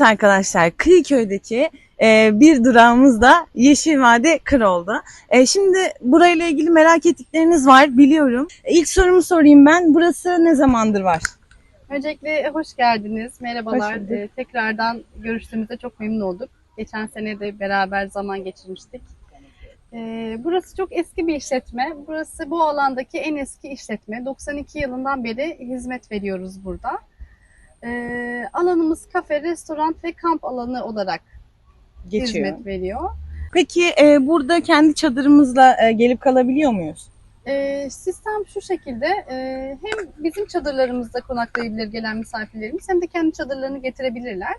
Evet arkadaşlar Kıyıköy'deki e, bir durağımız da Yeşilvade Kırol'da. E, şimdi burayla ilgili merak ettikleriniz var biliyorum. İlk sorumu sorayım ben. Burası ne zamandır var? Öncelikle hoş geldiniz. Merhabalar. Hoş. Ee, tekrardan görüştüğümüzde çok memnun olduk. Geçen sene de beraber zaman geçirmiştik. Ee, burası çok eski bir işletme. Burası bu alandaki en eski işletme. 92 yılından beri hizmet veriyoruz burada. Ee, alanımız kafe, restoran ve kamp alanı olarak Geçiyor. hizmet veriyor. Peki e, burada kendi çadırımızla e, gelip kalabiliyor muyuz? Ee, sistem şu şekilde e, hem bizim çadırlarımızda konaklayabilir gelen misafirlerimiz hem de kendi çadırlarını getirebilirler.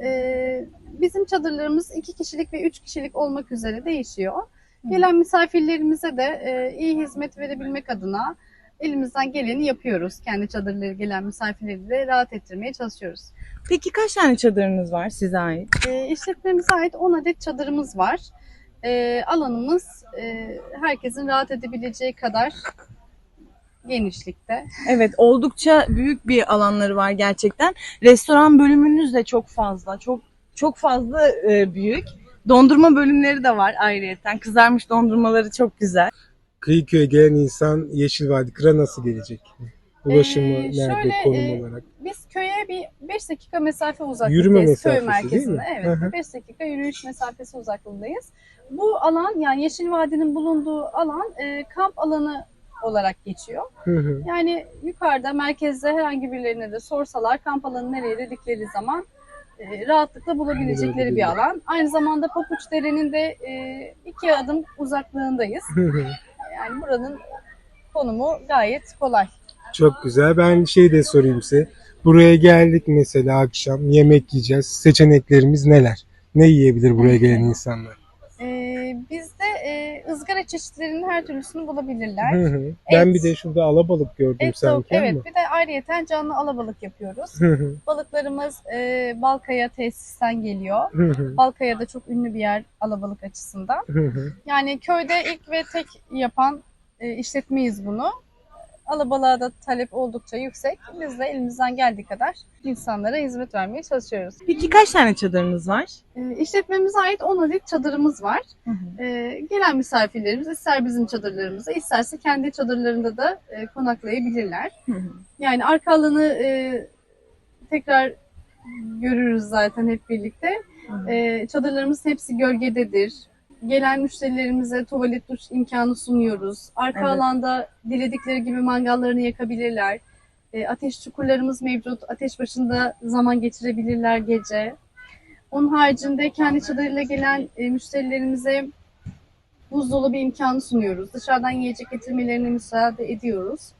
Ee, bizim çadırlarımız iki kişilik ve üç kişilik olmak üzere değişiyor. Gelen misafirlerimize de e, iyi hizmet verebilmek adına elimizden geleni yapıyoruz. Kendi çadırları gelen misafirleri de rahat ettirmeye çalışıyoruz. Peki kaç tane çadırınız var size ait? E, işletmemize ait 10 adet çadırımız var. E, alanımız e, herkesin rahat edebileceği kadar genişlikte. Evet oldukça büyük bir alanları var gerçekten. Restoran bölümünüz de çok fazla. Çok çok fazla e, büyük. Dondurma bölümleri de var ayrıyeten. Kızarmış dondurmaları çok güzel. Kıyıköy'e gelen insan Yeşilvadi Kır'a nasıl gelecek? Ulaşımı Ee, nerede, şöyle, konum e, olarak? Biz köye bir 5 dakika mesafe uzaklıktayız. Yürüme Köy mesafesi değil merkezinde. mi? Evet. Hı hı. 5 dakika yürüyüş mesafesi uzaklığındayız. Bu alan yani Yeşil Vadi'nin bulunduğu alan e, kamp alanı olarak geçiyor. Hı hı. Yani yukarıda merkezde herhangi birilerine de sorsalar kamp alanı nereye dedikleri zaman e, rahatlıkla bulabilecekleri bir alan. Aynı zamanda Papuçdere'nin de e, iki adım uzaklığındayız. Hı hı. Yani buranın konumu gayet kolay. Çok güzel. Ben şey de sorayım size. Buraya geldik mesela akşam yemek yiyeceğiz. Seçeneklerimiz neler? Ne yiyebilir buraya gelen insanlar? Ee, bizde e, ızgara çeşitlerinin her türlüsünü bulabilirler. Hı hı. Ben Et. bir de şurada alabalık gördüm Et, sanki evet. ama. Bir de ayrıyeten canlı alabalık yapıyoruz. Hı hı. Balıklarımız e, Balkaya tesisten geliyor. Hı hı. Balkaya da çok ünlü bir yer alabalık açısından. Hı hı. Yani köyde ilk ve tek yapan e, işletmeyiz bunu. Alabalığa da talep oldukça yüksek. Biz de elimizden geldiği kadar insanlara hizmet vermeye çalışıyoruz. Peki kaç tane çadırınız var? E, işletmemize ait 10 adet çadırımız var. Ee, gelen misafirlerimiz ister bizim çadırlarımıza isterse kendi çadırlarında da e, konaklayabilirler. Yani arka alanı e, tekrar görürüz zaten hep birlikte. E, çadırlarımız hepsi gölgededir. Gelen müşterilerimize tuvalet duş imkanı sunuyoruz. Arka Evet. alanda diledikleri gibi mangallarını yakabilirler. E, ateş çukurlarımız mevcut. Ateş başında zaman geçirebilirler gece. Onun haricinde kendi çadırıyla gelen e, müşterilerimize buzdolabı imkanı sunuyoruz. Dışarıdan yiyecek getirmelerine müsaade ediyoruz.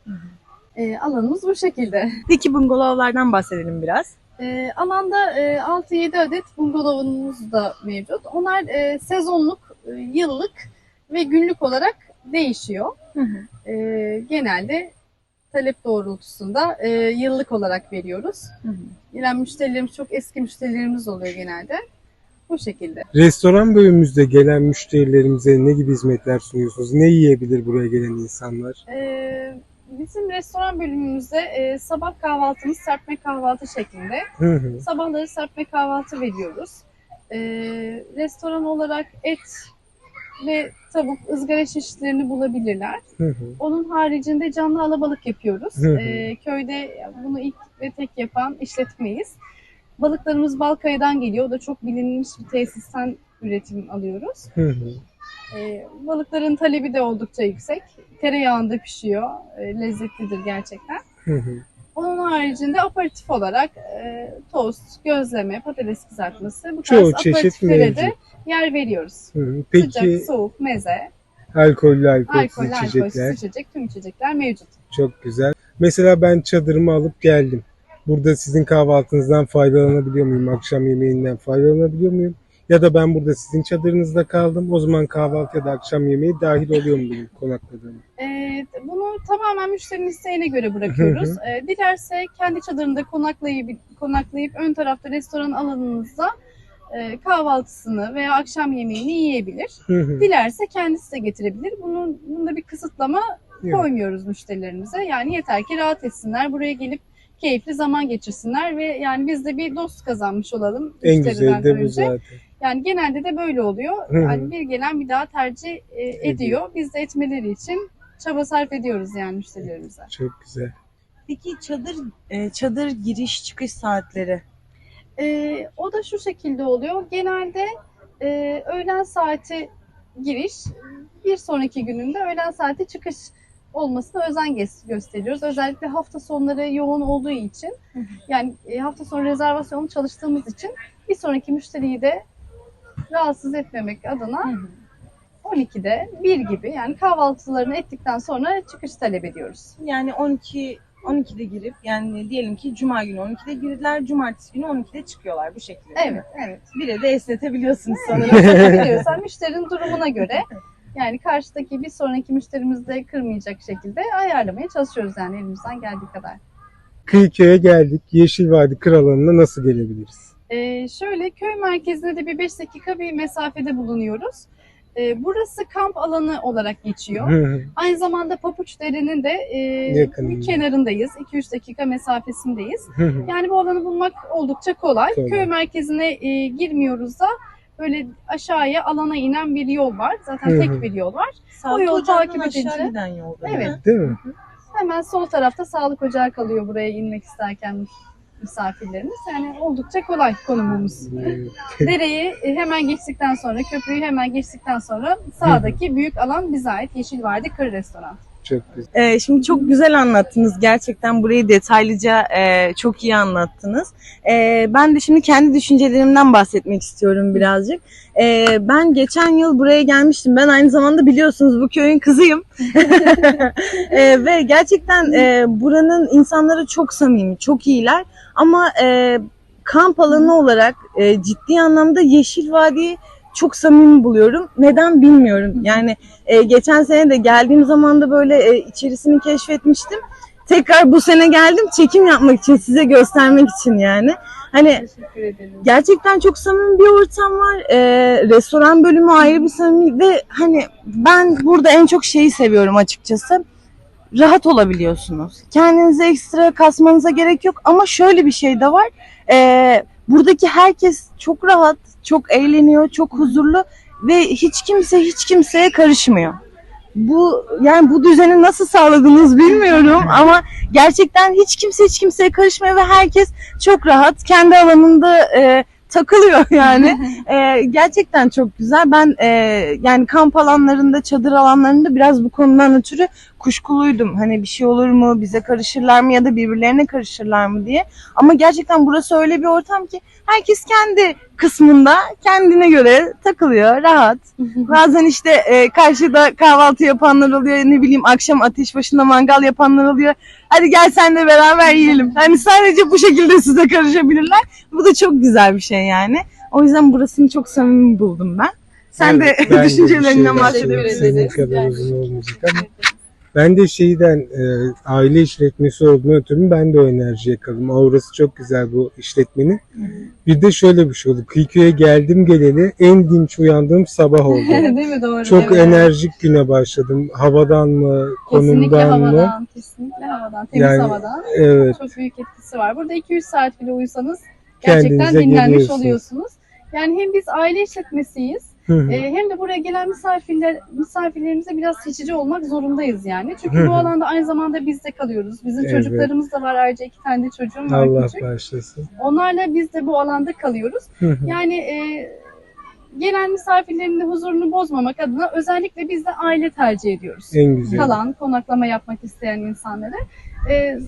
E, alanımız bu şekilde. Peki bungalovlardan bahsedelim biraz. E, alanda e, 6-7 adet bungalovumuz da mevcut. Onlar e, sezonluk, yıllık ve günlük olarak değişiyor. E, genelde talep doğrultusunda e, yıllık olarak veriyoruz. Gelen müşterilerimiz çok eski müşterilerimiz oluyor genelde. Bu şekilde. Restoran bölümümüzde gelen müşterilerimize ne gibi hizmetler sunuyorsunuz? Ne yiyebilir buraya gelen insanlar? Ee, bizim restoran bölümümüzde e, sabah kahvaltımız serpme kahvaltı şeklinde. Hı hı. Sabahları serpme kahvaltı veriyoruz. Ee, restoran olarak et ve tavuk, ızgara çeşitlerini bulabilirler. Hı hı. Onun haricinde canlı alabalık yapıyoruz. Hı hı. Ee, köyde bunu ilk ve tek yapan işletmeyiz. Balıklarımız Balkaya'dan geliyor. O da çok bilinmiş bir tesisten üretim alıyoruz. Hı hı. Ee, balıkların talebi de oldukça yüksek. Tereyağında pişiyor. Ee, lezzetlidir gerçekten. Hı hı. Onun haricinde aperatif olarak e, tost, gözleme, patates kızartması bu Çoğu tarz çeşit aperatiflere mevcut. de yer veriyoruz. Hı hı. Peki Sıcak, soğuk, meze, alkollü alkolsüz alkol, alkolsüz içecekler içecek, tüm içecekler mevcut. çok güzel. Mesela ben çadırımı alıp geldim. Burada sizin kahvaltınızdan faydalanabiliyor muyum? Akşam yemeğinden faydalanabiliyor muyum? Ya da ben burada sizin çadırınızda kaldım. O zaman kahvaltı ya da akşam yemeği dahil oluyor mu benim konakladığım? Ee, bunu tamamen müşterinin isteğine göre bırakıyoruz. Ee, dilerse kendi çadırında konaklayıp, konaklayıp ön tarafta restoran alanınızda e, kahvaltısını veya akşam yemeğini yiyebilir. Dilerse kendisi de getirebilir. Bunun bunda bir kısıtlama Yok. koymuyoruz müşterilerimize. Yani yeter ki rahat etsinler. Buraya gelip keyifli zaman geçirsinler ve yani biz de bir dost kazanmış olalım. En güzeli de bu zaten. Yani genelde de böyle oluyor. Hı hı. Yani bir gelen bir daha tercih e, ediyor. Biz de etmeleri için çaba sarf ediyoruz yani müşterilerimize. Çok güzel. Peki çadır e, çadır giriş çıkış saatleri. E, o da şu şekilde oluyor. Genelde e, öğlen saati giriş, bir sonraki gününde öğlen saati çıkış olmasına özen gösteriyoruz. Özellikle hafta sonları yoğun olduğu için yani e, hafta sonu rezervasyonu çalıştığımız için bir sonraki müşteriyi de rahatsız etmemek adına 12'de 1 gibi yani kahvaltılarını ettikten sonra çıkış talep ediyoruz. Yani 12 12'de girip yani diyelim ki cuma günü 12'de girdiler, cumartesi günü 12'de çıkıyorlar bu şekilde. değil mi? Evet, evet. Bire de esnetebiliyorsunuz sanırım. Biliyorsan müşterinin durumuna göre yani karşıdaki bir sonraki müşterimizi de kırmayacak şekilde ayarlamaya çalışıyoruz yani elimizden geldiği kadar. Kıyıköy'e geldik. Yeşil Vadi Kralanı'na nasıl gelebiliriz? Ee, şöyle köy merkezine de bir 5 dakika bir mesafede bulunuyoruz. Ee, burası kamp alanı olarak geçiyor. Aynı zamanda Papuçdere'nin de e, kenarındayız. 2-3 dakika mesafesindeyiz. Yani bu alanı bulmak oldukça kolay. Kolay. Köy merkezine e, girmiyoruz da böyle aşağıya alana inen bir yol var. Zaten tek bir yol var. Sağlık yolu takip edince- giden yolda. Evet. değil mi? Değil mi? Hemen sol tarafta sağlık ocağı kalıyor buraya inmek isterken misafirlerimiz. Yani oldukça kolay konumumuz. Dereyi e, hemen geçtikten sonra, köprüyü hemen geçtikten sonra sağdaki büyük alan bize ait Yeşil Vadi Kır Restoran. Çok güzel. Ee, şimdi çok güzel anlattınız. Gerçekten burayı detaylıca e, çok iyi anlattınız. Ee, ben de şimdi kendi düşüncelerimden bahsetmek istiyorum birazcık. Ee, ben geçen yıl buraya gelmiştim. Ben aynı zamanda biliyorsunuz bu köyün kızıyım. Ee, ve gerçekten e, buranın insanları çok samimi, çok iyiler. Ama e, kamp alanı olarak e, ciddi anlamda Yeşil Vadi'yi çok samimi buluyorum. Neden bilmiyorum. Yani e, geçen sene de geldiğim zaman da böyle e, içerisini keşfetmiştim. Tekrar bu sene geldim çekim yapmak için, size göstermek için yani. Hani gerçekten çok samimi bir ortam var. E, restoran bölümü ayrı bir samimi ve hani ben burada en çok şeyi seviyorum açıkçası. Rahat olabiliyorsunuz. Kendinize ekstra kasmanıza gerek yok ama şöyle bir şey de var. E, buradaki herkes çok rahat, çok eğleniyor, çok huzurlu ve hiç kimse hiç kimseye karışmıyor. Bu yani bu düzeni nasıl sağladınız bilmiyorum ama gerçekten hiç kimse hiç kimseye karışmıyor ve herkes çok rahat kendi alanında e, takılıyor yani. E, gerçekten çok güzel. Ben e, yani kamp alanlarında, çadır alanlarında biraz bu konudan ötürü kuşkuluydum. Hani bir şey olur mu, bize karışırlar mı ya da birbirlerine karışırlar mı diye. Ama gerçekten burası öyle bir ortam ki herkes kendi kısmında kendine göre takılıyor, rahat. Bazen işte e, karşıda kahvaltı yapanlar oluyor, ne bileyim akşam ateş başında mangal yapanlar oluyor. Hadi gel sen de beraber yiyelim. Hani sadece bu şekilde size karışabilirler. Bu da çok güzel bir şey yani. O yüzden burasını çok samimi buldum ben. Sen Evet, de düşüncelerinden bahsedebilirsin. Sizin kadar uzun olmayacak ama ben de şeyden e, aile işletmesi olduğunu ötürü ben de o enerjiye kaldım. Aurası çok güzel bu işletmenin. Bir de şöyle bir şey oldu. Kıyıköy'e geldim geleli en dinç uyandığım sabah oldu. Değil mi doğru? Çok Evet. enerjik güne başladım. Havadan mı, Kesinlikle konumdan mı? havadan, kesinlikle havadan, temiz Yani, havadan Evet. çok büyük etkisi var. Burada 2-3 saat bile uyusanız gerçekten Kendinize dinlenmiş geliyorsunuz. oluyorsunuz. Yani hem biz aile işletmesiyiz. E, hem de buraya gelen misafirler misafirlerimize biraz seçici olmak zorundayız yani. Çünkü bu alanda aynı zamanda biz de kalıyoruz. Bizim Evet. çocuklarımız da var ayrıca iki tane de çocuğum var Allah küçük. bağışlasın. Onlarla biz de bu alanda kalıyoruz. Yani e, gelen misafirlerin de huzurunu bozmamak adına özellikle biz de aile tercih ediyoruz. En güzel. Kalan, konaklama yapmak isteyen insanları. E,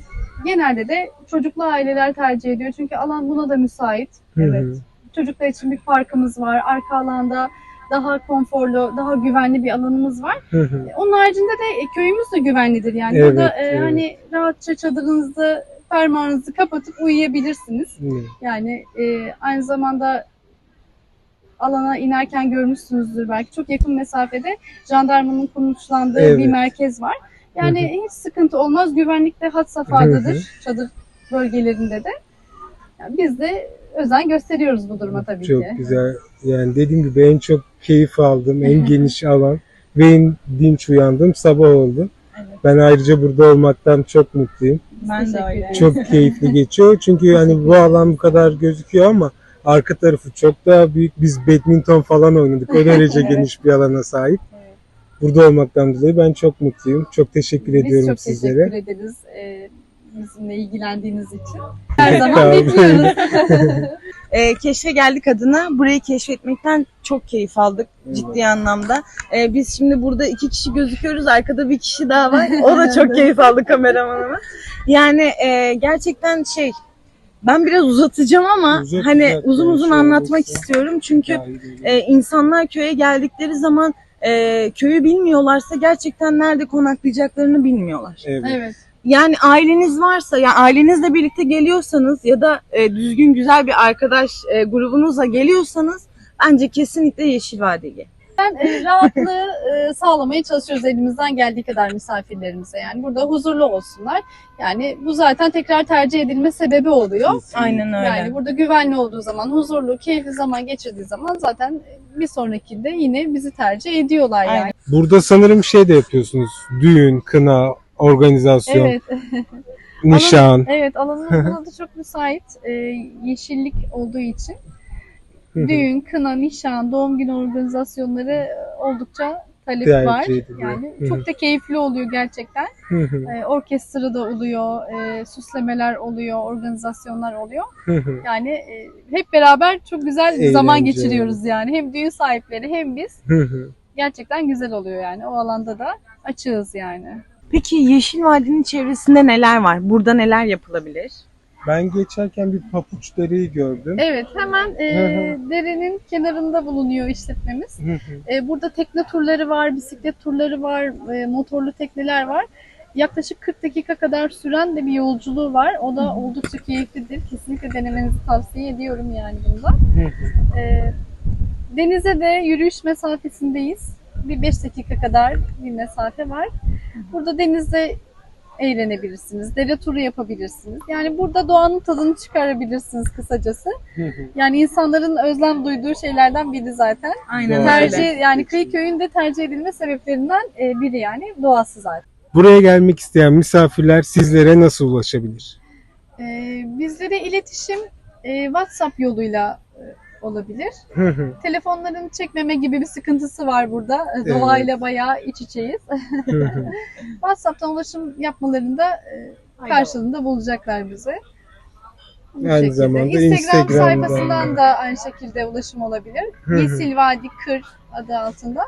genelde de çocuklu aileler tercih ediyor. Çünkü alan buna da müsait. Evet. Çocuklar için bir parkımız var. Arka alanda daha konforlu, daha güvenli bir alanımız var. Hı hı. Onun haricinde de e, köyümüz de güvenlidir yani. Evet, Burada e, evet. hani rahatça çadırınızı, fermuarınızı kapatıp uyuyabilirsiniz. Evet. Yani e, aynı zamanda alana inerken görmüşsünüzdür belki çok yakın mesafede jandarmanın konuşlandığı Evet. bir merkez var. Yani hiç sıkıntı olmaz. Güvenlik de had Hı safhadadır çadır bölgelerinde de. Yani biz de özen gösteriyoruz bu duruma tabii Çok ki. güzel. Yani dediğim gibi en çok keyif aldığım, en geniş alan ve en dinç uyandığım sabah oldu. Evet. Ben ayrıca burada olmaktan çok mutluyum. Ben de öyle. Çok keyifli geçiyor. Çünkü hani bu alan bu kadar gözüküyor ama arka tarafı çok daha büyük. Biz badminton falan oynadık. O derece Evet. geniş bir alana sahip. Evet. Burada olmaktan dolayı ben çok mutluyum. Çok teşekkür Biz ediyorum çok sizlere. teşekkür ederiz e, bizimle ilgilendiğiniz için. Her zaman bekliyoruz. E, keşfe geldik adına burayı keşfetmekten çok keyif aldık ciddi anlamda. E, biz şimdi burada iki kişi gözüküyoruz. Arkada bir kişi daha var. O da çok keyif aldı kameramanımız. Yani e, gerçekten şey ben biraz uzatacağım ama Uzat, hani uzat, uzun uzun şey anlatmak olursa. istiyorum. Çünkü e, insanlar köye geldikleri zaman e, köyü bilmiyorlarsa gerçekten nerede konaklayacaklarını bilmiyorlar. Evet. evet. Yani aileniz varsa, yani ailenizle birlikte geliyorsanız ya da e, düzgün güzel bir arkadaş e, grubunuzla geliyorsanız bence kesinlikle Yeşil Vadeli. Ben e, rahatlığı e, sağlamaya çalışıyoruz elimizden geldiği kadar misafirlerimize. Yani burada huzurlu olsunlar. Yani bu zaten tekrar tercih edilme sebebi oluyor. Aynen öyle. Yani burada güvenli olduğu zaman, huzurlu, keyifli zaman geçirdiği zaman zaten bir sonrakinde yine bizi tercih ediyorlar yani. Aynen. Burada sanırım şey de yapıyorsunuz. Düğün, kına, organizasyon, Evet, nişan. evet alanımız da çok müsait. E, yeşillik olduğu için. Düğün, kına, nişan, doğum günü organizasyonları oldukça talep Tercih var. ediliyor. Yani çok da keyifli oluyor gerçekten. Hı hı, E, orkestra da oluyor, e, süslemeler oluyor, organizasyonlar oluyor. Yani e, hep beraber çok güzel bir zaman Eğlence. geçiriyoruz yani. Hem düğün sahipleri hem biz. Gerçekten güzel oluyor yani. O alanda da açığız yani. Peki Yeşil Vadi'nin çevresinde neler var? Burada neler yapılabilir? Ben geçerken bir papuç dereyi gördüm. Evet hemen e, derenin kenarında bulunuyor işletmemiz. E, burada tekne turları var, bisiklet turları var, e, motorlu tekneler var. Yaklaşık 40 dakika kadar süren de bir yolculuğu var. O da oldukça keyiflidir. Kesinlikle denemenizi tavsiye ediyorum yani bunda. E, denize de yürüyüş mesafesindeyiz. Bir 5 dakika kadar bir mesafe var. Burada denizde eğlenebilirsiniz. Dere turu yapabilirsiniz. Yani burada doğanın tadını çıkarabilirsiniz kısacası. Hı hı. Yani insanların özlem duyduğu şeylerden biri zaten. Aynen Doğru. öyle. Tercih yani kıyı köyünde tercih edilme sebeplerinden e, biri yani doğası zaten. Buraya gelmek isteyen misafirler sizlere nasıl ulaşabilir? E, bizlere iletişim e, WhatsApp yoluyla olabilir. Telefonların çekmeme gibi bir sıkıntısı var burada. E, Evet. Doğayla bayağı iç içeyiz. WhatsApp'tan ulaşım yapmalarında e, karşılığında bulacaklar bizi. Bu Aynı şekilde. zamanda Instagram, Instagram'dan sayfasından da aynı şekilde ulaşım olabilir. Yesil Vadi Kır adı altında.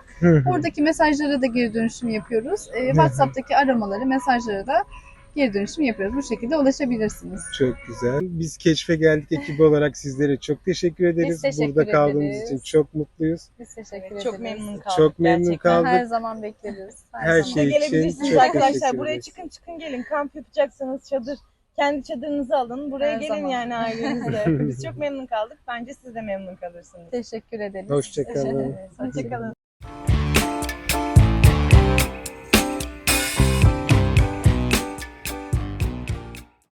Oradaki mesajlara da geri dönüşüm yapıyoruz. Ee, WhatsApp'taki aramaları, mesajlara da geri dönüşüm yapıyoruz. Bu şekilde ulaşabilirsiniz. Çok güzel. Biz Keşfe Geldik ekibi olarak sizlere çok teşekkür ederiz. teşekkür Burada kaldığımız ederiz. için çok mutluyuz. Biz teşekkür ederiz. Çok memnun kaldık. Çok memnun gerçekten. kaldık. Her zaman bekleriz. Her zaman. şey için gelebilirsiniz çok arkadaşlar. teşekkür Buraya çıkın çıkın gelin. Kamp yapacaksanız çadır kendi çadırınızı alın. Buraya Her gelin zaman. yani ailenizle. Biz çok memnun kaldık. Bence siz de memnun kalırsınız. Teşekkür ederiz. Hoşçakalın. Hoşçakalın.